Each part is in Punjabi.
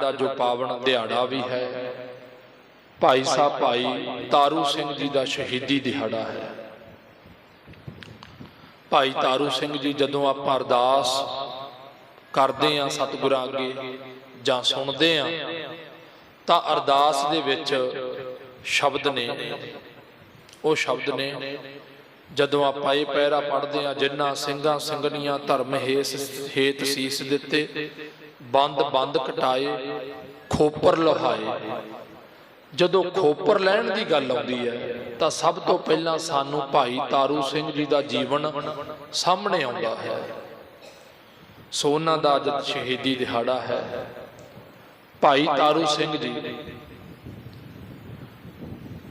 ਦਾ ਜੋ ਪਾਵਨ ਦਿਹਾੜਾ ਵੀ ਹੈ। ਭਾਈ ਸਾਹਿਬ, ਭਾਈ ਤਾਰੂ ਸਿੰਘ ਜੀ ਦਾ ਸ਼ਹੀਦੀ ਦਿਹਾੜਾ ਹੈ। ਭਾਈ ਤਾਰੂ ਸਿੰਘ ਜੀ, ਜਦੋਂ ਆਪਾਂ ਅਰਦਾਸ ਕਰਦੇ ਆਂ ਸਤਿਗੁਰਾਂ ਅੱਗੇ ਜਾਂ ਸੁਣਦੇ ਆਂ ਤਾਂ ਅਰਦਾਸ ਦੇ ਵਿੱਚ ਸ਼ਬਦ ਨੇ। ਉਹ ਸ਼ਬਦ ਨੇ, ਜਦੋਂ ਆਪਾਂ ਇਹ ਪੈਰਾ ਪੜਦੇ ਆਂ ਜਿੰਨਾ ਸਿੰਘਾਂ, ਸਿੰਘਣੀਆਂ ਧਰਮ ਹੇਸ ਹੇਤ ਸੀਸ ਦਿੱਤੇ ਬੰਦ ਬੰਦ ਕਟਾਏ, ਖੋਪਰ ਲੋਹਾਏ। ਜਦੋਂ ਖੋਪਰ ਲੈਣ ਦੀ ਗੱਲ ਆਉਂਦੀ ਹੈ, ਤਾਂ ਸਭ ਤੋਂ ਪਹਿਲਾਂ ਸਾਨੂੰ ਭਾਈ ਤਾਰੂ ਸਿੰਘ ਜੀ ਦਾ ਜੀਵਨ ਸਾਹਮਣੇ ਆਉਂਦਾ ਹੈ। ਸੋ ਉਹਨਾਂ ਦਾ ਅੱਜ ਸ਼ਹੀਦੀ ਦਿਹਾੜਾ ਹੈ। ਭਾਈ ਤਾਰੂ ਸਿੰਘ ਜੀ,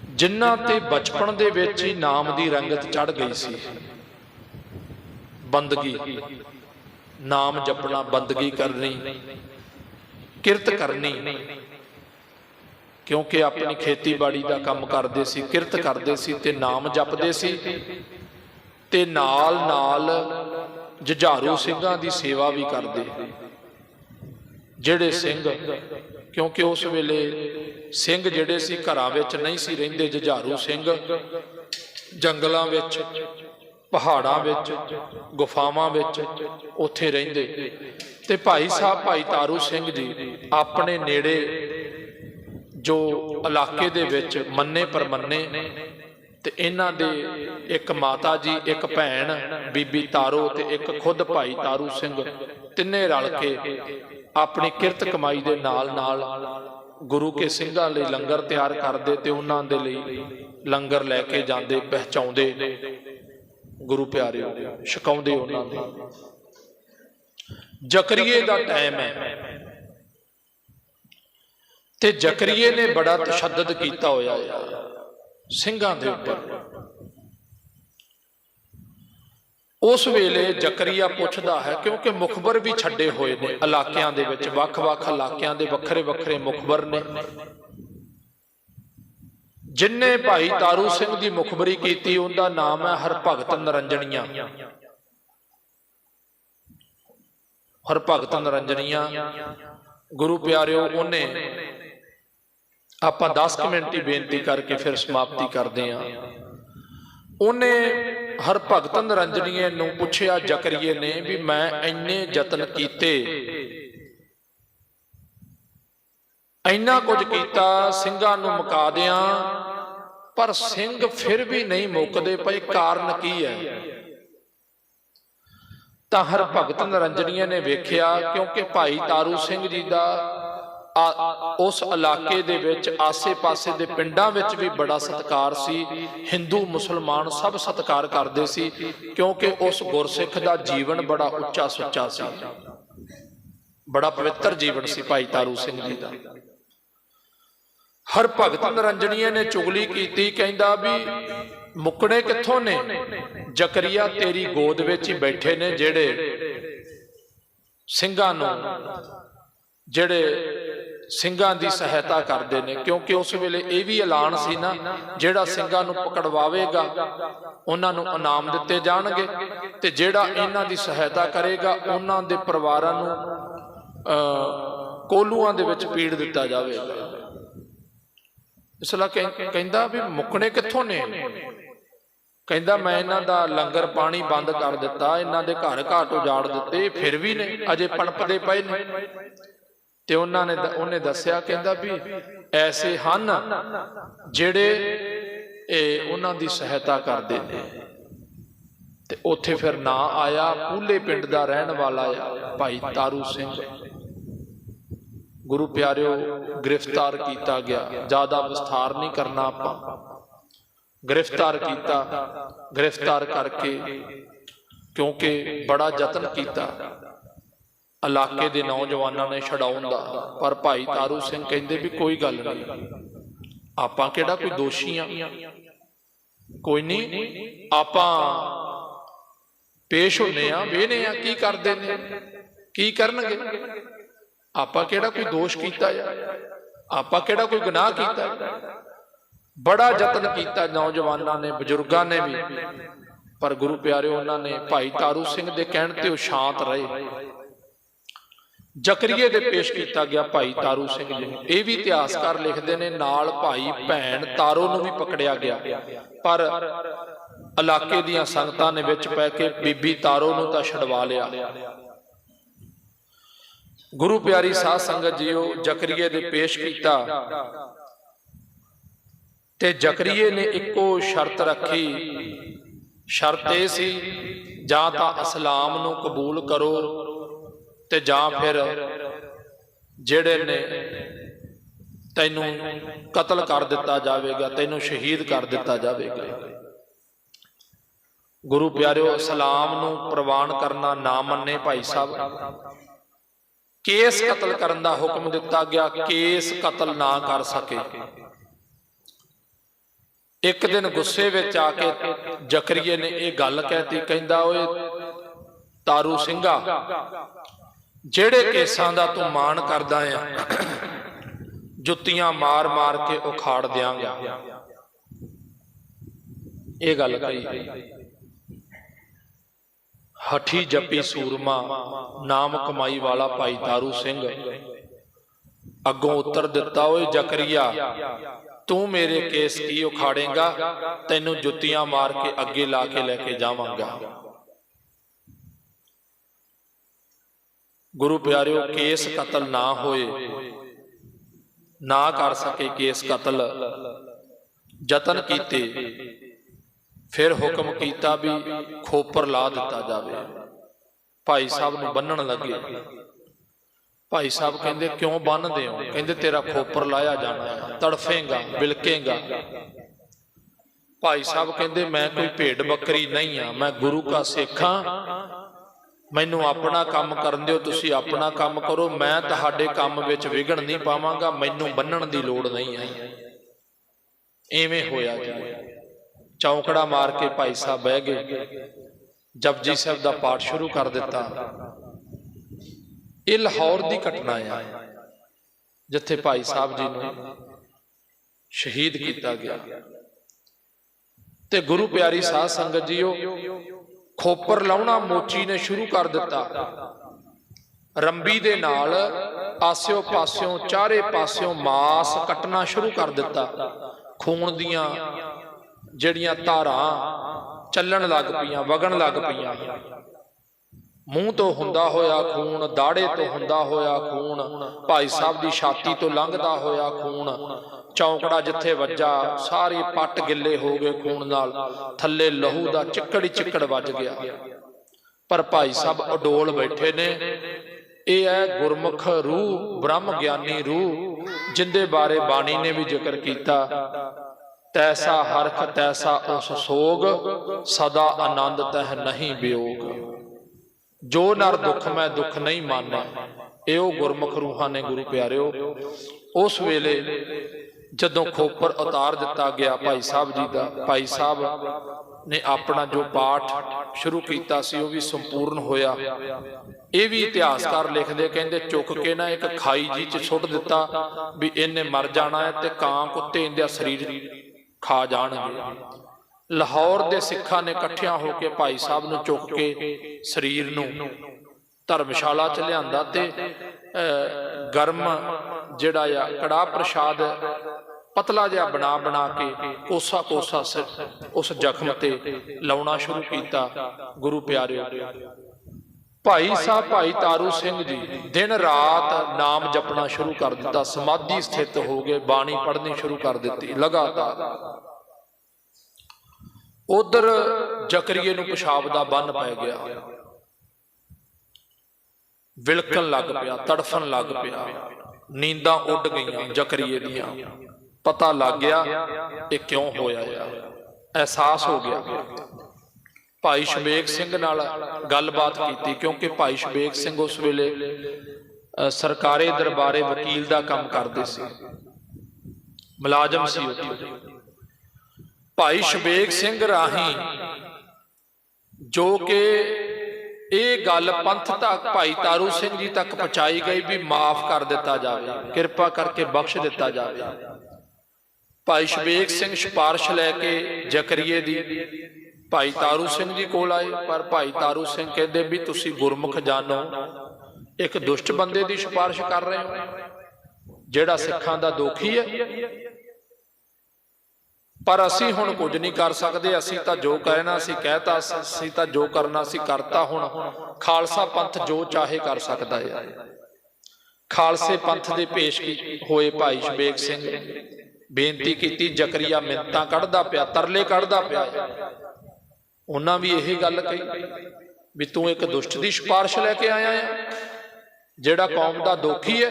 ਜਿਨ੍ਹਾਂ ਤੇ ਬਚਪਨ ਦੇ ਵਿੱਚ ਹੀ ਨਾਮ ਦੀ ਰੰਗਤ ਚੜ ਗਈ ਸੀ। ਬੰਦਗੀ। ਨਾਮ ਜਪਣਾ ਬੰਦਗੀ ਕਰਨੀ? ਕਿਰਤ ਕਰਨੀ। ਕਿਉਂਕਿ ਆਪਣੀ ਖੇਤੀਬਾੜੀ ਦਾ ਕੰਮ ਕਰਦੇ ਸੀ, ਕਿਰਤ ਕਰਦੇ ਸੀ ਤੇ ਨਾਮ ਜਪਦੇ ਸੀ। ਤੇ ਨਾਲ ਨਾਲ ਜੁਝਾਰੂ ਸਿੰਘਾਂ ਦੀ ਸੇਵਾ ਵੀ ਕਰਦੇ। ਜਿਹੜੇ ਸਿੰਘ, ਕਿਉਂਕਿ ਉਸ ਵੇਲੇ ਸਿੰਘ ਜਿਹੜੇ ਸੀ ਘਰਾਂ ਵਿੱਚ ਨਹੀਂ ਸੀ ਰਹਿੰਦੇ, ਜੁਝਾਰੂ ਸਿੰਘ ਜੰਗਲਾਂ ਵਿੱਚ ਪਹਾੜਾਂ ਵਿੱਚ, ਗੁਫਾਵਾਂ ਵਿੱਚ ਉੱਥੇ ਰਹਿੰਦੇ। ਤੇ ਭਾਈ ਸਾਹਿਬ, ਭਾਈ ਤਾਰੂ ਸਿੰਘ ਜੀ ਆਪਣੇ ਨੇੜੇ ਜੋ ਇਲਾਕੇ ਦੇ ਵਿੱਚ ਮੰਨੇ ਪਰਮੰਨੇ ਤੇ ਇਹਨਾਂ ਦੇ ਇੱਕ ਮਾਤਾ ਜੀ, ਇੱਕ ਭੈਣ, ਬੀਬੀ ਤਾਰੋ ਤੇ ਇੱਕ ਖੁਦ ਭਾਈ ਤਾਰੂ ਸਿੰਘ ਤਿੰਨੇ ਰਲ ਕੇ ਆਪਣੀ ਕਿਰਤ ਕਮਾਈ ਦੇ ਨਾਲ ਨਾਲ ਗੁਰੂ ਕੇ ਸਿੰਘਾਂ ਲਈ ਲੰਗਰ ਤਿਆਰ ਕਰਦੇ ਤੇ ਉਹਨਾਂ ਦੇ ਲਈ ਲੰਗਰ ਲੈ ਕੇ ਜਾਂਦੇ ਪਹਿਚਾਉਂਦੇ ਗੁਰੂ ਪਿਆਰਿਓ ਛਕਾਉਂਦੇ ਉਹਨਾਂ ਦੇ। ਜਕਰੀਏ ਦਾ ਟਾਈਮ ਹੈ। ਤੇ ਜਕਰੀਏ ਨੇ ਬੜਾ ਤਸ਼ੱਦਦ ਕੀਤਾ ਹੋਇਆ ਹੈ ਸਿੰਘਾਂ ਦੇ ਉੱਪਰ। ਉਸ ਵੇਲੇ ਜਕਰੀਆ ਪੁੱਛਦਾ ਹੈ, ਕਿਉਂਕਿ ਮੁਖਬਰ ਵੀ ਛੱਡੇ ਹੋਏ ਨੇ, ਇਲਾਕਿਆਂ ਦੇ ਵਿੱਚ, ਵੱਖ-ਵੱਖ ਇਲਾਕਿਆਂ ਦੇ ਵੱਖਰੇ-ਵੱਖਰੇ ਮੁਖਬਰ ਨੇ। ਜਿਨਨੇ ਭਾਈ ਤਾਰੂ ਸਿੰਘ ਦੀ ਮੁਖਬਰੀ ਕੀਤੀ ਉਹਦਾ ਨਾਮ ਹੈ ਹਰਭਗਤ ਨਰੰਜਣੀਆਂ ਹਰਭਗਤ ਨਰੰਜਣੀਆਂ ਗੁਰੂ ਪਿਆਰਿਓ ਉਹਨੇ ਆਪਾਂ 10 ਮਿੰਟ ਦੀ ਬੇਨਤੀ ਕਰਕੇ ਫਿਰ ਸਮਾਪਤੀ ਕਰਦੇ ਹਾਂ। ਉਹਨੇ ਹਰ ਭਗਤ ਨਰੰਜਨੀਏ ਨੂੰ ਪੁੱਛਿਆ ਜਕਰੀਏ ਨੇ ਵੀ ਮੈਂ ਇੰਨੇ ਯਤਨ ਕੀਤੇ ਇੰਨਾ ਕੁਝ ਕੀਤਾ, ਸਿੰਘਾਂ ਨੂੰ ਮੁਕਾ ਦਿਆਂ, ਪਰ ਸਿੰਘ ਫਿਰ ਵੀ ਨਹੀਂ ਮੁੱਕਦੇ ਪਏ ਕਾਰਨ ਕੀ ਹੈ? ਤਾਂ ਹਰ ਭਗਤ ਨਰੰਜਨੀਏ ਨੇ ਵੇਖਿਆ, ਕਿਉਂਕਿ ਭਾਈ ਤਾਰੂ ਸਿੰਘ ਜੀ ਦਾ ਉਸ ਇਲਾਕੇ ਦੇ ਵਿੱਚ, ਆਸੇ-ਪਾਸੇ ਦੇ ਪਿੰਡਾਂ ਵਿੱਚ ਵੀ ਬੜਾ ਸਤਕਾਰ ਸੀ। ਹਿੰਦੂ, ਮੁਸਲਮਾਨ ਸਭ ਸਤਕਾਰ ਕਰਦੇ ਸੀ, ਕਿਉਂਕਿ ਉਸ ਗੁਰਸਿੱਖ ਦਾ ਜੀਵਨ ਬੜਾ ਉੱਚਾ ਸੁੱਚਾ ਸੀ। ਬੜਾ ਪਵਿੱਤਰ ਜੀਵਨ ਸੀ ਭਾਈ ਤਾਰੂ ਸਿੰਘ ਜੀ ਦਾ। ਹਰ ਭਗਤ ਨਰੰਜਣੀਏ ਨੇ ਚੁਗਲੀ ਕੀਤੀ, ਕਹਿੰਦਾ ਵੀ ਮੁੱਕਣੇ ਕਿੱਥੋਂ ਨੇ? ਜਕਰੀਆ ਤੇਰੀ ਗੋਦ ਵਿੱਚ ਹੀ ਬੈਠੇ ਨੇ ਜਿਹੜੇ ਸਿੰਘਾਂ ਨੂੰ, ਜਿਹੜੇ ਸਿੰਘਾਂ ਦੀ ਸਹਾਇਤਾ ਕਰਦੇ ਨੇ, ਕਿਉਂਕਿ ਉਸ ਵੇਲੇ ਇਹ ਵੀ ਐਲਾਨ ਸੀ ਨਾ, ਜਿਹੜਾ ਸਿੰਘਾਂ ਨੂੰ ਪਕੜਵਾਵੇਗਾ, ਉਹਨਾਂ ਨੂੰ ਇਨਾਮ ਦਿੱਤੇ ਜਾਣਗੇ ਤੇ ਜਿਹੜਾ ਇਹਨਾਂ ਦੀ ਸਹਾਇਤਾ ਕਰੇਗਾ, ਉਹਨਾਂ ਦੇ ਪਰਿਵਾਰਾਂ ਨੂੰ ਕੋਲੂਆਂ ਦੇ ਵਿੱਚ ਪੀੜ ਦਿੱਤਾ ਜਾਵੇਗਾ। ਇਸ ਲਈ ਕਹਿੰਦਾ ਵੀ ਮੁੱਕਣੇ ਕਿੱਥੋਂ ਨੇ? ਕਹਿੰਦਾ ਮੈਂ ਇਹਨਾਂ ਦਾ ਲੰਗਰ ਪਾਣੀ ਬੰਦ ਕਰ ਦਿੱਤਾ, ਇਹਨਾਂ ਦੇ ਘਰ ਘਾਟ ਉਜਾੜ ਦਿੱਤੇ, ਫਿਰ ਵੀ ਨੇ ਅਜੇ ਪਣਪਦੇ ਪਏ ਨੇ। ਤੇ ਉਹਨਾਂ ਨੇ ਉਹਨੇ ਦੱਸਿਆ, ਕਹਿੰਦਾ ਵੀ ਐਸੇ ਹਨ ਜਿਹੜੇ ਇਹ ਉਹਨਾਂ ਦੀ ਸਹਾਇਤਾ ਕਰਦੇ ਨੇ। ਤੇ ਉੱਥੇ ਫਿਰ ਨਾਂ ਆਇਆ ਪੂਲੇ ਪਿੰਡ ਦਾ ਰਹਿਣ ਵਾਲਾ ਭਾਈ ਤਾਰੂ ਸਿੰਘ। ਗੁਰੂ ਪਿਆਰਿਓ, ਗ੍ਰਿਫਤਾਰ ਕੀਤਾ ਗਿਆ। ਜ਼ਿਆਦਾ ਵਿਸਥਾਰ ਨਹੀਂ ਕਰਨਾ ਆਪਾਂ। ਗ੍ਰਿਫਤਾਰ ਕੀਤਾ, ਗ੍ਰਿਫਤਾਰ ਕਰਕੇ ਕਿਉਂਕਿ ਬੜਾ ਯਤਨ ਕੀਤਾ। ਇਲਾਕੇ ਦੇ ਨੌਜਵਾਨਾਂ ਨੇ ਛਡਾਉਣ ਦਾ। ਪਰ ਭਾਈ ਤਾਰੂ ਸਿੰਘ ਕਹਿੰਦੇ ਵੀ ਕੋਈ ਗੱਲ ਨਹੀਂ। ਆਪਾਂ ਕਿਹੜਾ ਕੋਈ ਦੋਸ਼ੀ ਆ? ਕੋਈ ਨਹੀਂ। ਆਪਾਂ ਪੇਸ਼ ਹੁੰਨੇ ਆ ਵੇਨੇ ਆ, ਕੀ ਕਰਦੇ ਨੇ? ਕੀ ਕਰਨਗੇ? ਆਪਾਂ ਕਿਹੜਾ ਕੋਈ ਦੋਸ਼ ਕੀਤਾ ਆ ਆਪਾਂ ਕਿਹੜਾ ਕੋਈ ਗੁਨਾਹ ਕੀਤਾ? ਬੜਾ ਯਤਨ ਕੀਤਾ ਨੌਜਵਾਨਾਂ ਨੇ ਬਜ਼ੁਰਗਾਂ ਨੇ ਵੀ। ਪਰ ਗੁਰੂ ਪਿਆਰਿਓ ਉਹਨਾਂ ਨੇ ਭਾਈ ਤਾਰੂ ਸਿੰਘ ਦੇ ਕਹਿਣ ਤੇ ਉਹ ਸ਼ਾਂਤ ਰਹੇ। ਜ਼ਕਰੀਏ ਦੇ ਪੇਸ਼ ਕੀਤਾ ਗਿਆ ਭਾਈ ਤਾਰੂ ਸਿੰਘ ਜੀ। ਨੂੰ ਇਹ ਵੀ ਇਤਿਹਾਸਕਾਰ ਲਿਖਦੇ ਨੇ ਨਾਲ ਭਾਈ ਭੈਣ ਤਾਰੋ ਨੂੰ ਵੀ ਪਕੜਿਆ ਗਿਆ। ਪਰ ਇਲਾਕੇ ਦੀਆਂ ਸੰਗਤਾਂ ਨੇ ਵਿੱਚ ਪੈ ਕੇ ਬੀਬੀ ਤਾਰੋ ਨੂੰ ਤਾਂ ਛਡਵਾ ਲਿਆ। ਗੁਰੂ ਪਿਆਰੀ ਸਾਧ ਸੰਗਤ ਜੀਓ, ਜ਼ਕਰੀਏ ਦੇ ਪੇਸ਼ ਕੀਤਾ। ਤੇ ਜ਼ਕਰੀਏ ਨੇ ਇੱਕੋ ਸ਼ਰਤ ਰੱਖੀ। ਸ਼ਰਤ ਇਹ ਸੀ, ਜਾਂ ਤਾਂ ਇਸਲਾਮ ਨੂੰ ਕਬੂਲ ਕਰੋ, ਤੇ ਜਾਂ ਫਿਰ ਜਿਹੜੇ ਨੇ ਤੈਨੂੰ ਕਤਲ ਕਰ ਦਿੱਤਾ ਜਾਵੇਗਾ, ਤੈਨੂੰ ਸ਼ਹੀਦ ਕਰ ਦਿੱਤਾ ਜਾਵੇਗਾ। ਗੁਰੂ ਪਿਆਰਿਓ ਇਸਲਾਮ ਨੂੰ ਪ੍ਰਵਾਨ ਕਰਨਾ ਨਾ ਮੰਨੇ ਭਾਈ ਸਾਹਿਬ। ਕੇਸ ਕਤਲ ਕਰਨ ਦਾ ਹੁਕਮ ਦਿੱਤਾ ਗਿਆ ਕੇਸ ਕਤਲ ਨਾ ਕਰ ਸਕੇ। ਇੱਕ ਦਿਨ ਗੁੱਸੇ ਵਿੱਚ ਆ ਕੇ ਜ਼ਕਰੀਏ ਨੇ ਇਹ ਗੱਲ ਕਹਿਤੀ ਕਹਿੰਦਾ ਓਏ ਤਾਰੂ ਸਿੰਘਾ ਜਿਹੜੇ ਕੇਸਾਂ ਦਾ ਤੂੰ ਮਾਣ ਕਰਦਾ ਆ ਜੁੱਤੀਆਂ ਮਾਰ-ਮਾਰ ਕੇ ਉਖਾੜ ਦਿਆਂਗਾ। ਇਹ ਗੱਲ ਕਹੀ ਹਠੀ ਜੱਪੀ ਸੂਰਮਾ ਨਾਮ ਕਮਾਈ ਵਾਲਾ ਭਾਈ ਤਾਰੂ ਸਿੰਘ। ਅੱਗੋਂ ਉੱਤਰ ਦਿੱਤਾ ਓਏ ਜ਼ਕਰੀਆ ਤੂੰ ਮੇਰੇ ਕੇਸ ਕੀ ਉਖਾੜੇਗਾ? ਤੈਨੂੰ ਜੁੱਤੀਆਂ ਮਾਰ ਕੇ ਅੱਗੇ ਲਾ ਕੇ ਲੈ ਕੇ ਜਾਵਾਂਗਾ। ਗੁਰੂ ਪਿਆਰਿਓ ਕੇਸ ਕਤਲ ਨਾ ਹੋਏ। ਨਾ ਕਰ ਸਕੇ ਕੇਸ ਕਤਲ। ਯਤਨ ਕੀਤੇ। ਫਿਰ ਹੁਕਮ ਕੀਤਾ ਵੀ ਖੋਪਰ ਲਾ ਦਿੱਤਾ ਜਾਵੇ। ਭਾਈ ਸਾਹਿਬ ਨੂੰ ਬੰਨਣ ਲੱਗੇ। ਭਾਈ ਸਾਹਿਬ ਕਹਿੰਦੇ, ਕਿਉਂ ਬੰਨਦੇ ਹੋ? ਕਹਿੰਦੇ, ਤੇਰਾ ਖੋਪਰ ਲਾਇਆ ਜਾਣਾ, ਤੜਫੇਗਾ, ਬਿਲਕੇਗਾ। ਭਾਈ ਸਾਹਿਬ ਕਹਿੰਦੇ, ਮੈਂ ਕੋਈ ਭੇਡ ਬੱਕਰੀ ਨਹੀਂ ਆ, ਮੈਂ ਗੁਰੂ ਕਾ ਸੇਖਾਂ ਮੈਨੂੰ ਆਪਣਾ ਕੰਮ ਕਰਨ ਦਿਓ, ਤੁਸੀਂ ਆਪਣਾ ਕੰਮ ਕਰੋ। ਮੈਂ ਤੁਹਾਡੇ ਕੰਮ ਵਿੱਚ ਵਿਗੜ ਨਹੀਂ ਪਾਵਾਂਗਾ, ਮੈਨੂੰ ਬੰਨਣ ਦੀ ਲੋੜ ਨਹੀਂ ਹੈ ਐਵੇਂ ਹੋਇਆ ਜੀ। ਚੌਂਕੜਾ ਮਾਰ ਕੇ ਭਾਈ ਸਾਹਿਬ ਬਹਿ ਗਏ। ਜਪਜੀ ਸਾਹਿਬ ਦਾ ਪਾਠ ਸ਼ੁਰੂ ਕਰ ਦਿੱਤਾ। ਇਹ ਲਾਹੌਰ ਦੀ ਘਟਨਾ ਆ, ਜਿੱਥੇ ਭਾਈ ਸਾਹਿਬ ਜੀ ਨੂੰ ਸ਼ਹੀਦ ਕੀਤਾ ਗਿਆ। ਤੇ ਗੁਰੂ ਪਿਆਰੀ ਸਾਧ ਸੰਗਤ ਜੀਓ, ਖੋਪਰ ਲਾਉਣਾ ਮੋਚੀ ਨੇ ਸ਼ੁਰੂ ਕਰ ਦਿੱਤਾ। ਰੰਬੀ ਦੇ ਨਾਲ ਆਸਿਓ ਪਾਸਿਓਂ, ਚਾਰੇ ਪਾਸਿਓਂ ਮਾਸ ਕੱਟਣਾ ਸ਼ੁਰੂ ਕਰ ਦਿੱਤਾ। ਖੂਨ ਦੀਆਂ ਜਿਹੜੀਆਂ ਧਾਰਾਂ ਚੱਲਣ ਲੱਗ ਪਈਆਂ, ਵਗਣ ਲੱਗ ਪਈਆਂ। ਮੂੰਹ ਤੋਂ ਹੁੰਦਾ ਹੋਇਆ ਖੂਨ ਦਾੜੇ ਤੋਂ ਹੁੰਦਾ ਹੋਇਆ ਖੂਨ, ਭਾਈ ਸਾਹਿਬ ਦੀ ਛਾਤੀ ਤੋਂ ਲੰਘਦਾ ਹੋਇਆ ਖੂਨ, ਚੌਂਕੜਾ ਜਿੱਥੇ ਵੱਜਾ, ਸਾਰੇ ਪੱਟ ਗਿੱਲੇ ਹੋ ਗਏ ਖੂਨ ਨਾਲ, ਥੱਲੇ ਲਹੂ ਦਾ ਚਿੱਕੜੀ ਚਿੱਕੜ ਵੱਜ ਗਿਆ। ਪਰ ਭਾਈ ਸਾਹਿਬ ਅਡੋਲ ਬੈਠੇ ਨੇ। ਇਹ ਹੈ ਗੁਰਮੁਖ ਰੂਹ, ਬ੍ਰਹਮ ਗਿਆਨੀ ਰੂਹ, ਜਿੰਦੇ ਬਾਰੇ ਬਾਣੀ ਨੇ ਵੀ ਜ਼ਿਕਰ ਕੀਤਾ। ਤੈਸਾ ਹਰਖ, ਤੈਸਾ ਉਸ ਸੋਗ, ਸਦਾ ਆਨੰਦ ਤਹ ਨਹੀਂ ਬਿਯੋਗ ਜੋ ਨਰ ਦੁੱਖ ਮੈਂ ਦੁੱਖ ਨਹੀਂ ਮਾਨੈ, ਇਹੋ ਗੁਰਮੁਖ ਰੂਹਾਂ ਨੇ ਗੁਰੂ ਪਿਆਰਿਓ। ਉਸ ਵੇਲੇ ਜਦੋਂ ਖੋਪਰ ਉਤਾਰ ਦਿੱਤਾ ਗਿਆ ਭਾਈ ਸਾਹਿਬ ਜੀ ਦਾ, ਭਾਈ ਸਾਹਿਬ ਨੇ ਆਪਣਾ ਜੋ ਪਾਠ ਸ਼ੁਰੂ ਕੀਤਾ ਸੀ, ਉਹ ਵੀ ਸੰਪੂਰਨ ਹੋਇਆ। ਇਹ ਵੀ ਇਤਿਹਾਸਕਾਰ ਲਿਖਦੇ ਕਹਿੰਦੇ, ਚੁੱਕ ਕੇ ਨਾ ਇੱਕ ਖਾਈ ਜੀ ਚ ਸੁੱਟ ਦਿੱਤਾ ਵੀ ਇਹਨੇ ਮਰ ਜਾਣਾ ਹੈ ਤੇ ਕਾਂ ਕੁੱਤੇ ਇਹਦਾ ਸਰੀਰ ਖਾ ਜਾਣਗੇ। ਲਾਹੌਰ ਦੇ ਸਿੱਖਾਂ ਨੇ ਇਕੱਠਿਆਂ ਹੋ ਕੇ ਭਾਈ ਸਾਹਿਬ ਨੂੰ ਚੁੱਕ ਕੇ ਸਰੀਰ ਨੂੰ ਧਰਮਸ਼ਾਲਾ ਚ ਲਿਆਂਦਾ ਤੇ ਅਹ, ਗਰਮ ਜਿਹੜਾ ਆ ਕੜਾ ਪ੍ਰਸ਼ਾਦ ਪਤਲਾ ਜਿਹਾ ਬਣਾ ਬਣਾ ਕੇ ਕੋਸਾ ਕੋਸਾ ਸਿਰ ਉਸ ਜ਼ਖਮ ਤੇ ਲਾਉਣਾ ਸ਼ੁਰੂ ਕੀਤਾ। ਗੁਰੂ ਪਿਆਰਿਓ ਭਾਈ ਸਾਹਿਬ, ਭਾਈ ਤਾਰੂ ਸਿੰਘ ਜੀ, ਦਿਨ ਰਾਤ ਨਾਮ ਜਪਣਾ ਸ਼ੁਰੂ ਕਰ ਦਿੱਤਾ, ਸਮਾਧੀ ਸਥਿਤ ਹੋ ਗਏ, ਬਾਣੀ ਪੜ੍ਹਨੀ ਸ਼ੁਰੂ ਕਰ ਦਿੱਤੀ, ਲਗਾਤਾਰ। ਉਧਰ ਜ਼ਕਰੀਏ ਨੂੰ ਪਿਸ਼ਾਬ ਦਾ ਬੰਨ ਪੈ ਗਿਆ। ਵਿਲਕਣ ਲੱਗ ਪਿਆ, ਤੜਫਣ ਲੱਗ ਪਿਆ। ਨੀਂਦਾਂ ਉੱਡ ਗਈਆਂ ਜ਼ਕਰੀਏ ਦੀਆਂ। ਪਤਾ ਲੱਗ ਗਿਆ, ਇਹ ਕਿਉਂ ਹੋਇਆ ਆ? ਅਹਿਸਾਸ ਹੋ ਗਿਆ। ਭਾਈ ਸ਼ਬੇਕ ਸਿੰਘ ਨਾਲ ਗੱਲਬਾਤ ਕੀਤੀ ਕਿਉਂਕਿ ਭਾਈ ਸ਼ਬੇਕ ਸਿੰਘ ਉਸ ਵੇਲੇ ਅ, ਸਰਕਾਰੀ ਦਰਬਾਰੇ ਵਕੀਲ ਦਾ ਕੰਮ ਕਰਦੇ ਸੀ। ਮੁਲਾਜ਼ਮ ਸੀ ਉੱਥੇ ਭਾਈ ਸ਼ਬੇਕ ਸਿੰਘ ਰਾਹੀਂ ਜੋ ਕਿ ਇਹ ਗੱਲ ਪੰਥ ਤੱਕ ਭਾਈ ਤਾਰੂ ਸਿੰਘ ਜੀ ਤੱਕ ਪਹੁੰਚਾਈ ਗਈ ਵੀ ਮਾਫ ਕਰ ਦਿੱਤਾ ਜਾਵੇ ਕਿਰਪਾ ਕਰਕੇ ਬਖਸ਼ ਦਿੱਤਾ ਜਾਵੇ। ਭਾਈ ਸ਼ਬੇਕ ਸਿੰਘ ਸਿਫਾਰਿਸ਼ ਲੈ ਕੇ ਜ਼ਕਰੀਏ ਦੀ ਭਾਈ ਤਾਰੂ ਸਿੰਘ ਜੀ ਕੋਲ ਆਏ, ਪਰ ਭਾਈ ਤਾਰੂ ਸਿੰਘ ਕਹਿੰਦੇ ਵੀ ਤੁਸੀਂ ਗੁਰਮੁਖ ਜਾਣੋ ਇੱਕ ਦੁਸ਼ਟ ਬੰਦੇ ਦੀ ਸਿਫਾਰਿਸ਼ ਕਰ ਰਹੇ ਹੋ, ਜਿਹੜਾ ਸਿੱਖਾਂ ਦਾ ਦੋਖੀ ਹੈ। ਪਰ ਅਸੀਂ ਹੁਣ ਕੁਝ ਨਹੀਂ ਕਰ ਸਕਦੇ, ਅਸੀਂ ਤਾਂ ਜੋ ਕਹਿਣਾ ਸੀ ਕਹਿਤਾ, ਅਸੀਂ ਤਾਂ ਜੋ ਕਰਨਾ ਸੀ ਕਰਤਾ ਹੁਣ। ਖਾਲਸਾ ਪੰਥ ਜੋ ਚਾਹੇ ਕਰ ਸਕਦਾ ਹੈ। ਖਾਲਸੇ ਪੰਥ ਦੇ ਪੇਸ਼ ਹੋਏ ਭਾਈ ਸ਼ਬੇਗ ਸਿੰਘ। ਬੇਨਤੀ ਕੀਤੀ, ਜ਼ਕਰੀਆ ਮਿੰਤਾਂ ਕੱਢਦਾ ਪਿਆ, ਤਰਲੇ ਕੱਢਦਾ ਪਿਆ ਉਹਨਾਂ ਵੀ ਇਹ ਗੱਲ ਕਹੀ ਵੀ ਤੂੰ ਇੱਕ ਦੁਸ਼ਟ ਦੀ ਸਿਫਾਰਿਸ਼ ਲੈ ਕੇ ਆਇਆ ਹੈ। ਜਿਹੜਾ ਕੌਮ ਦਾ ਦੋਖੀ ਹੈ,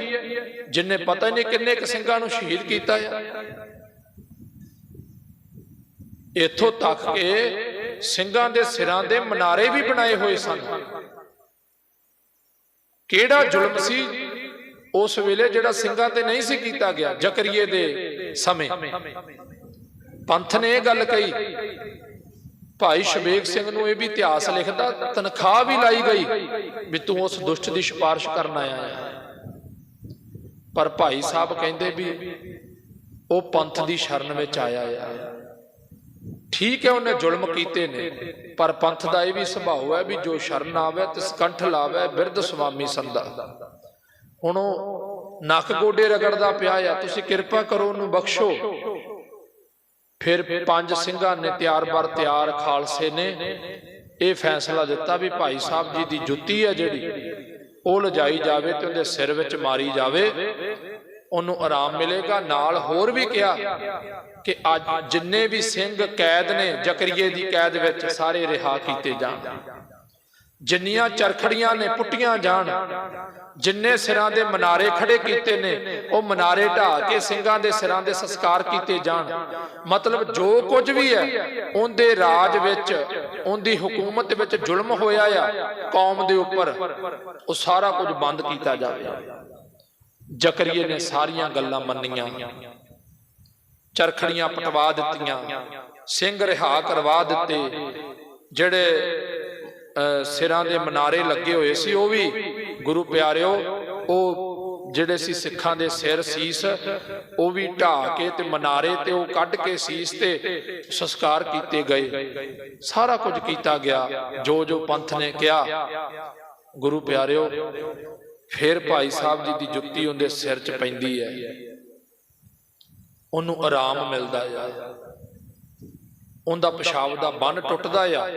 ਜਿਨੇ ਪਤਾ ਨਹੀਂ ਕਿੰਨੇ ਕੁ ਸਿੰਘਾਂ ਨੂੰ ਸ਼ਹੀਦ ਕੀਤਾ ਹੈ। ਇੱਥੋਂ ਤੱਕ ਕਿ ਸਿੰਘਾਂ ਦੇ ਸਿਰਾਂ ਦੇ ਮਨਾਰੇ ਵੀ ਬਣਾਏ ਹੋਏ ਸਨ। ਕਿਹੜਾ ਜ਼ੁਲਮ ਸੀ? ਉਸ ਵੇਲੇ ਜਿਹੜਾ ਸਿੰਘਾਂ ਤੇ ਨਹੀਂ ਸੀ ਕੀਤਾ ਗਿਆ, ਜ਼ਕਰੀਏ ਦੇ ਸਮੇਂ। ਪੰਥ ਨੇ ਇਹ ਗੱਲ ਕਹੀ ਭਾਈ ਸ਼ਬੇਕ ਸਿੰਘ ਨੂੰ ਇਹ ਵੀ ਇਤਿਹਾਸ ਲਿਖਦਾ, ਤਨਖਾਹ ਵੀ ਲਾਈ ਗਈ ਵੀ ਤੂੰ ਉਸ ਦੁਸ਼ਟ ਦੀ ਸਿਫਾਰਿਸ਼ ਕਰਨ ਆਇਆ ਹੈ। ਪਰ ਭਾਈ ਸਾਹਿਬ ਕਹਿੰਦੇ ਵੀ ਉਹ ਪੰਥ ਦੀ ਸ਼ਰਨ ਵਿੱਚ ਆਇਆ ਹੈ। ਠੀਕ ਹੈ, ਉਹਨੇ ਜ਼ੁਲਮ ਕੀਤੇ ਨੇ, ਪਰ ਪੰਥ ਦਾ ਇਹ ਵੀ ਸੁਭਾਅ ਹੈ ਵੀ ਜੋ ਸ਼ਰਨ ਆਵੇ ਤੇ ਸਕੰਠ ਲਾਵੇ, ਬਿਰਧ ਸੁਆਮੀ ਸੰਦਾ ਹੁਣ ਉਹ ਨੱਕ ਗੋਡੇ ਰਗੜਦਾ ਪਿਆ ਆ, ਤੁਸੀਂ ਕਿਰਪਾ ਕਰੋ ਉਹਨੂੰ ਬਖਸ਼ੋ। ਫਿਰ ਪੰਜ ਸਿੰਘਾਂ ਨੇ ਤਿਆਰ ਬਰ ਤਿਆਰ ਖਾਲਸੇ ਨੇ ਇਹ ਫੈਸਲਾ ਦਿੱਤਾ ਵੀ ਭਾਈ ਸਾਹਿਬ ਜੀ ਦੀ ਜੁੱਤੀ ਹੈ ਜਿਹੜੀ, ਉਹ ਲਜਾਈ ਜਾਵੇ ਤੇ ਉਹਦੇ ਸਿਰ ਵਿੱਚ ਮਾਰੀ ਜਾਵੇ। ਉਹਨੂੰ ਆਰਾਮ ਮਿਲੇਗਾ। ਨਾਲ ਹੋਰ ਵੀ ਕਿਹਾ ਕਿ ਅੱਜ ਜਿੰਨੇ ਵੀ ਸਿੰਘ ਕੈਦ ਨੇ, ਜ਼ਕਰੀਏ ਦੀ ਕੈਦ ਵਿੱਚ ਸਾਰੇ ਰਿਹਾ ਕੀਤੇ ਜਾਣ। ਜਿੰਨੀਆਂ ਚਰਖੜੀਆਂ ਨੇ ਪੁੱਟੀਆਂ ਜਾਣ, ਜਿੰਨੇ ਸਿਰਾਂ ਦੇ ਮਨਾਰੇ ਖੜੇ ਕੀਤੇ ਨੇ, ਉਹ ਮਨਾਰੇ ਢਾ ਕੇ ਸਿੰਘਾਂ ਦੇ ਸਿਰਾਂ ਦੇ ਸੰਸਕਾਰ ਕੀਤੇ ਜਾਣ। ਮਤਲਬ ਜੋ ਕੁਝ ਵੀ ਹੈ, ਉਹਦੇ ਰਾਜ ਵਿੱਚ, ਉਹਦੀ ਹਕੂਮਤ ਵਿੱਚ ਜ਼ੁਲਮ ਹੋਇਆ ਆ, ਕੌਮ ਦੇ ਉੱਪਰ, ਉਹ ਸਾਰਾ ਕੁਝ ਬੰਦ ਕੀਤਾ ਜਾਵੇ। ਜ਼ਕਰੀਏ ਨੇ ਸਾਰੀਆਂ ਗੱਲਾਂ ਮੰਨੀਆਂ। ਚਰਖੜੀਆਂ ਪਟਵਾ ਦਿੱਤੀਆਂ, ਸਿੰਘ ਰਿਹਾ ਕਰਵਾ ਦਿੱਤੇ, ਜਿਹੜੇ ਸਿਰਾਂ ਦੇ ਮਨਾਰੇ ਲੱਗੇ ਹੋਏ ਸੀ, ਉਹ ਵੀ ਗੁਰੂ ਪਿਆਰਿਓ, ਉਹ ਜਿਹੜੇ ਸੀ ਸਿੱਖਾਂ ਦੇ ਸਿਰ ਸੀਸ, ਉਹ ਵੀ ਢਾ ਕੇ ਤੇ ਮਨਾਰੇ ਤੇ ਉਹ ਕੱਢ ਕੇ ਸੀਸ ਤੇ ਸੰਸਕਾਰ ਕੀਤੇ ਗਏ। ਸਾਰਾ ਕੁਝ ਕੀਤਾ ਗਿਆ। ਜੋ ਜੋ ਪੰਥ ਨੇ ਕਿਹਾ, ਗੁਰੂ ਪਿਆਰਿਓ, ਫਿਰ ਭਾਈ ਸਾਹਿਬ ਜੀ ਦੀ ਜੁੱਤੀ ਉਹਦੇ ਸਿਰ 'ਚ ਪੈਂਦੀ ਹੈ। ਉਹਨੂੰ ਆਰਾਮ ਮਿਲਦਾ ਆ। ਉਹਦਾ ਪਿਸ਼ਾਬ ਦਾ ਬੰਨ ਟੁੱਟਦਾ ਆ।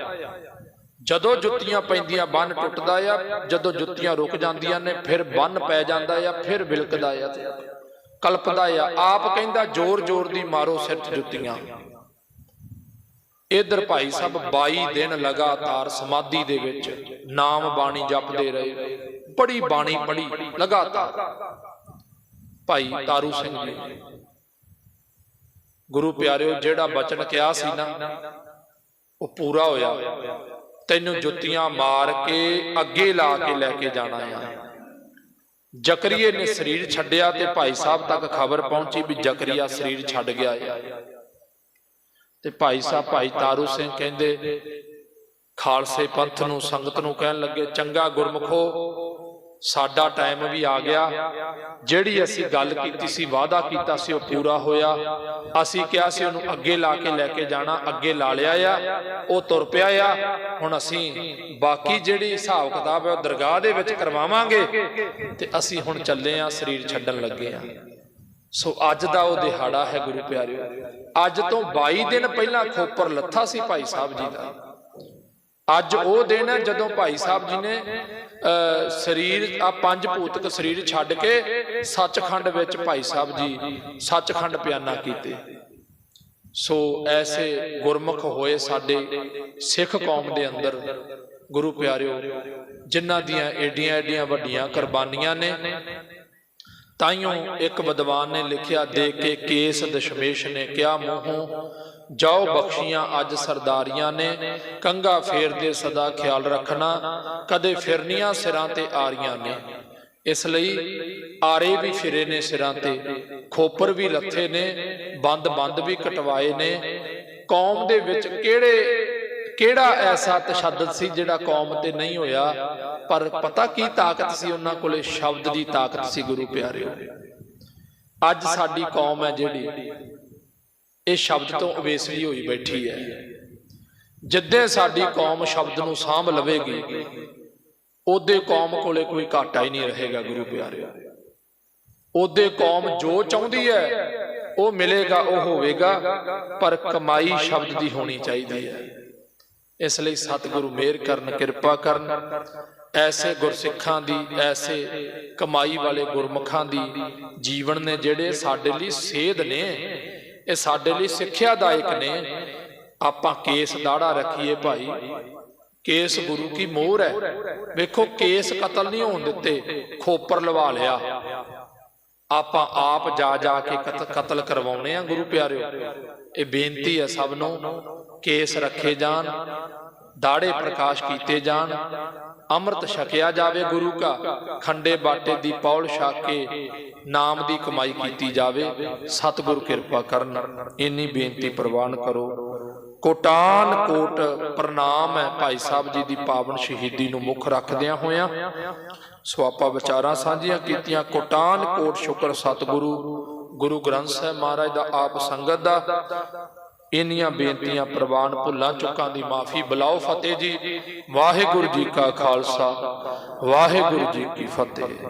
ਜਦੋਂ ਜੁੱਤੀਆਂ ਪੈਂਦੀਆਂ ਬੰਨ ਟੁੱਟਦਾ ਆ, ਜਦੋਂ ਜੁੱਤੀਆਂ ਰੁਕ ਜਾਂਦੀਆਂ ਨੇ, ਫਿਰ ਬੰਨ ਪੈ ਜਾਂਦਾ ਆ, ਫਿਰ ਵਿਲਕਦਾ ਆ ਕਲਪਦਾ ਆ। ਆਪ ਕਹਿੰਦਾ, ਜ਼ੋਰ ਜ਼ੋਰ ਦੀ ਮਾਰੋ ਸਿਰ ਜੁੱਤੀਆਂ। ਇਧਰ ਭਾਈ ਸਾਹਿਬ 22 ਦਿਨ ਲਗਾਤਾਰ ਸਮਾਧੀ ਦੇ ਵਿੱਚ ਨਾਮ ਬਾਣੀ ਜਪਦੇ ਰਹੇ। ਬੜੀ ਬਾਣੀ ਪੜੀ ਲਗਾਤਾਰ। ਭਾਈ ਤਾਰੂ ਸਿੰਘ ਜੀ, ਗੁਰੂ ਪਿਆਰਿਓ, ਜਿਹੜਾ ਬਚਨ ਕਿਹਾ ਸੀ ਨਾ, ਉਹ ਪੂਰਾ ਹੋਇਆ। ਤੈਨੂੰ ਜੁੱਤੀਆਂ ਮਾਰ ਕੇ ਅੱਗੇ ਲਾ ਕੇ ਲੈ ਕੇ ਜਾਣਾ ਆ। ਜ਼ਕਰੀਏ ਨੇ ਸਰੀਰ ਛੱਡਿਆ ਤੇ ਭਾਈ ਸਾਹਿਬ ਤੱਕ ਖਬਰ ਪਹੁੰਚੀ ਵੀ ਜ਼ਕਰੀਆ ਸਰੀਰ ਛੱਡ ਗਿਆ ਆ। ਤੇ ਭਾਈ ਸਾਹਿਬ ਭਾਈ ਤਾਰੂ ਸਿੰਘ ਕਹਿੰਦੇ ਖਾਲਸੇ ਪੰਥ ਨੂੰ ਸੰਗਤ ਨੂੰ ਕਹਿਣ ਲੱਗੇ ਚੰਗਾ ਗੁਰਮਖੋ ਸਾਡਾ ਟਾਈਮ ਵੀ ਆ ਗਿਆ। ਜਿਹੜੀ ਅਸੀਂ ਗੱਲ ਕੀਤੀ ਸੀ, ਵਾਅਦਾ ਕੀਤਾ ਸੀ, ਉਹ ਪੂਰਾ ਹੋਇਆ। ਅਸੀਂ ਕਿਹਾ ਸੀ ਉਹਨੂੰ ਅੱਗੇ ਲਾ ਕੇ ਲੈ ਕੇ ਜਾਣਾ, ਅੱਗੇ ਲਾ ਲਿਆ ਆ। ਉਹ ਤੁਰ ਪਿਆ ਆ। ਹੁਣ ਅਸੀਂ ਬਾਕੀ ਜਿਹੜੀ ਹਿਸਾਬ ਕਿਤਾਬ ਹੈ, ਉਹ ਦਰਗਾਹ ਦੇ ਵਿੱਚ ਕਰਵਾਵਾਂਗੇ। ਤੇ ਅਸੀਂ ਹੁਣ ਚੱਲੇ ਆ, ਸਰੀਰ ਛੱਡਣ ਲੱਗੇ ਆ। ਸੋ ਅੱਜ ਦਾ ਉਹ ਦਿਹਾੜਾ ਹੈ ਗੁਰੂ ਪਿਆਰਿਓ। ਅੱਜ ਤੋਂ 22 ਦਿਨ ਪਹਿਲਾਂ ਖੋਪਰ ਲੱਥਾ ਸੀ ਭਾਈ ਸਾਹਿਬ ਜੀ ਦਾ। ਅੱਜ ਉਹ ਦਿਨ ਹੈ ਜਦੋਂ ਭਾਈ ਸਾਹਿਬ ਜੀ ਨੇ ਅਹ, ਸਰੀਰ ਆ ਪੰਜ ਭੂਤਕ ਸਰੀਰ ਛੱਡ ਕੇ ਸੱਚਖੰਡ ਵਿੱਚ ਭਾਈ ਸਾਹਿਬ ਜੀ ਸੱਚਖੰਡ ਪਿਆਨਾ ਕੀਤੇ। ਸੋ ਐਸੇ ਗੁਰਮੁਖ ਹੋਏ ਸਾਡੇ ਸਿੱਖ ਕੌਮ ਦੇ ਅੰਦਰ ਗੁਰੂ ਪਿਆਰਿਓ ਜਿਨ੍ਹਾਂ ਦੀਆਂ ਏਡੀਆਂ ਏਡੀਆਂ ਵੱਡੀਆਂ ਕੁਰਬਾਨੀਆਂ ਨੇ ਤਾਈਓ ਇੱਕ ਵਿਦਵਾਨ ਨੇ ਲਿਖਿਆ ਦੇ ਕੇ ਕੇਸ ਦਸ਼ਮੇਸ਼ ਨੇ ਕਿਹਾ ਮੋਹੋਂ ਜਾਓ ਬਖਸ਼ੀਆਂ ਅੱਜ ਸਰਦਾਰੀਆਂ ਨੇ ਕੰਗਾ ਫੇਰਦੇ ਸਦਾ ਖਿਆਲ ਰੱਖਣਾ, ਕਦੇ ਫਿਰਨੀਆਂ ਸਿਰਾਂ ਤੇ ਆਰੀਆਂ ਨੇ। ਇਸ ਲਈ ਆਰੇ ਵੀ ਫਿਰੇ ਨੇ ਸਿਰਾਂ ਤੇ, ਖੋਪਰ ਵੀ ਲੱਥੇ ਨੇ ਬੰਦ ਬੰਦ ਵੀ ਕਟਵਾਏ ਨੇ। ਕੌਮ ਦੇ ਵਿੱਚ ਕਿਹੜੇ, ਕਿਹੜਾ ਐਸਾ ਤਸ਼ੱਦਦ ਸੀ ਜਿਹੜਾ ਕੌਮ ਤੇ ਨਹੀਂ ਹੋਇਆ? ਪਰ ਪਤਾ ਕੀ ਤਾਕਤ ਸੀ ਉਹਨਾਂ ਕੋਲੇ? ਸ਼ਬਦ ਦੀ ਤਾਕਤ ਸੀ ਗੁਰੂ ਪਿਆਰਿਓ। ਅੱਜ ਸਾਡੀ ਕੌਮ ਹੈ ਜਿਹੜੀ ਇਹ ਸ਼ਬਦ ਤੋਂ ਅਵੇਸਲੀ ਹੋਈ ਬੈਠੀ ਹੈ। ਜਿੱਦੇ ਸਾਡੀ ਕੌਮ ਸ਼ਬਦ ਨੂੰ ਸਾਂਭ ਲਵੇਗੀ, ਉਹਦੇ ਕੌਮ ਕੋਲੇ ਕੋਈ ਘਾਟਾ ਹੀ ਨਹੀਂ ਰਹੇਗਾ, ਗੁਰੂ ਪਿਆਰਿਓ ਉਹਦੇ ਕੌਮ ਜੋ ਚਾਹੁੰਦੀ ਹੈ, ਉਹ ਮਿਲੇਗਾ, ਉਹ ਹੋਵੇਗਾ, ਪਰ ਕਮਾਈ ਸ਼ਬਦ ਦੀ ਹੋਣੀ ਚਾਹੀਦੀ ਹੈ। ਇਸ ਲਈ ਸਤਿਗੁਰੂ ਮਿਹਰ ਕਰਨ, ਕਿਰਪਾ ਕਰਨ, ਐਸੇ ਗੁਰਸਿੱਖਾਂ ਦੀ, ਐਸੇ ਕਮਾਈ ਵਾਲੇ ਗੁਰਮੁਖਾਂ ਦੀ ਜੀਵਨ ਨੇ ਜਿਹੜੇ ਸਾਡੇ ਲਈ ਸੇਧ ਨੇ ਇਹ ਸਾਡੇ ਲਈ ਸਿੱਖਿਆਦਾਇਕ ਨੇ। ਆਪਾਂ ਕੇਸ ਦਾੜਾ ਰੱਖੀਏ ਭਾਈ। ਕੇਸ ਗੁਰੂ ਕੀ ਮੋਹਰ ਹੈ। ਵੇਖੋ, ਕੇਸ ਕਤਲ ਨਹੀਂ ਹੋਣ ਦਿੱਤੇ, ਖੋਪਰ ਲਵਾ ਲਿਆ। ਆਪਾਂ ਆਪ ਜਾ ਜਾ ਕੇ ਕਤ- ਕਤਲ ਕਰਵਾਉਣੇ ਆ ਗੁਰੂ ਪਿਆਰਿਓ। ਇਹ ਬੇਨਤੀ ਹੈ ਸਭ ਨੂੰ, ਕੇਸ ਰੱਖੇ ਜਾਣ, ਦਾੜੇ ਪ੍ਰਕਾਸ਼ ਕੀਤੇ ਜਾਣ ਅੰਮ੍ਰਿਤ ਛਕਿਆ ਜਾਵੇ ਗੁਰੂ ਕਾ, ਖੰਡੇ ਬਾਟੇ ਦੀ ਪੌਲ ਛਕ ਕੇ ਨਾਮ ਦੀ ਕਮਾਈ ਕੀਤੀ ਜਾਵੇ, ਸਤਿਗੁਰ ਕਿਰਪਾ ਕਰਨ, ਇੰਨੀ ਬੇਨਤੀ ਪ੍ਰਵਾਨ ਕਰੋ। ਕੋਟਾਨ ਕੋਟ ਪ੍ਰਣਾਮ ਹੈ ਭਾਈ ਸਾਹਿਬ ਜੀ ਦੀ ਪਾਵਨ ਸ਼ਹੀਦੀ ਨੂੰ ਮੁੱਖ ਰੱਖਦਿਆਂ ਹੋਇਆਂ। ਸੋ ਆਪਾਂ ਵਿਚਾਰਾਂ ਸਾਂਝੀਆਂ ਕੀਤੀਆਂ। ਕੋਟਾਨ ਕੋਟ ਸ਼ੁਕਰ ਸਤਿਗੁਰੂ, ਗੁਰੂ ਗ੍ਰੰਥ ਸਾਹਿਬ ਮਹਾਰਾਜ ਦਾ ਆਪ ਸੰਗਤ ਦਾ। ਇੰਨੀਆਂ ਬੇਨਤੀਆਂ ਪ੍ਰਵਾਨ ਭੁੱਲਾਂ ਚੁੱਕਾਂ ਦੀ ਮਾਫੀ ਬੁਲਾਓ ਫਤਿਹ ਜੀ। ਵਾਹਿਗੁਰੂ ਜੀ ਕਾ ਖਾਲਸਾ। ਵਾਹਿਗੁਰੂ ਜੀ ਕੀ ਫਤਿਹ।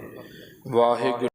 ਵਾਹਿਗੁਰੂ